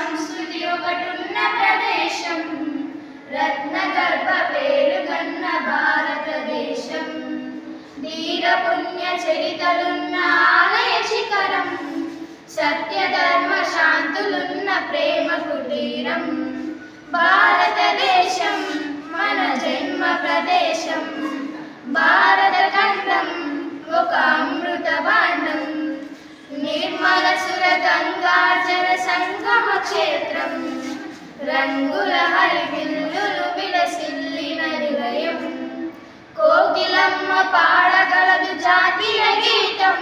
సంస్కృతి ఒకటున్న ప్రదేశం. రత్న గర్భ పేరుగన్న భారతదేశం. వీర పుణ్య చరితలున్న ఆలయ శిఖరం. సత్య ధర్మ శాంతులున్న ప్రేమ కుటీరం. భారతదేశం మన జన్మ ప్రదేశం. భారత రంగుల హరివిల్లులు విలసిల్లిన నిలయం కోకిలమ్మ పాడగలదు జాతీయ గీతం.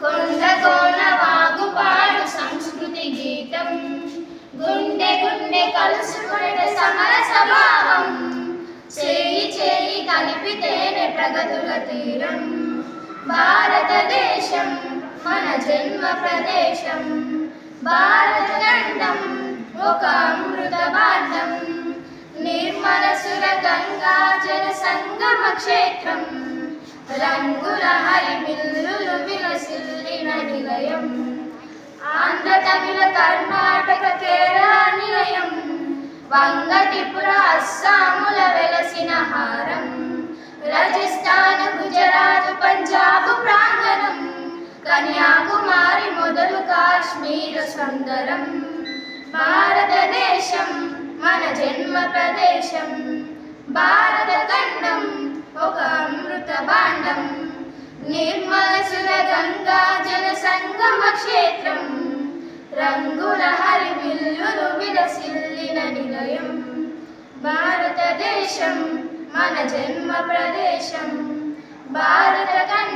కొండ కోన వాగు పాడు సంస్కృతి గీతం. గుండె గుండె కలుసుకునే సమర స్వభావం. చేయి చేయి కలిపితేనే ప్రగతుల తీరం. భారతదేశం మన జన్మ ప్రదేశం. భారతఖండం ఒక అమృత భాండం నిర్మల సుర గంగా జల సంగమ క్షేత్రం రంగుల హరిమిల్లులు విలసిల్లిన నిలయం ఆంధ్ర తమిళ కర్ణాటక కేరళ నిలయం వంగ త్రిపుర అస్సాముల వెలసిన హారం రాజస్థాన్ గుజరాత్ పంజాబ్ ప్రాంగణం కన్యాకుమారి మొదలు కాశ్మీర సుందరం. భారతదేశం మన జన్మ ప్రదేశం భారత ఖండం ఒక అమృత భాండం. నిర్మల సుర గంగా జన సంగమ క్షేత్రం. రంగుల హరివిల్లులు విలసిల్లిన నిలయం. భారతదేశం మన జన్మ ప్రదేశం భారత ఖండం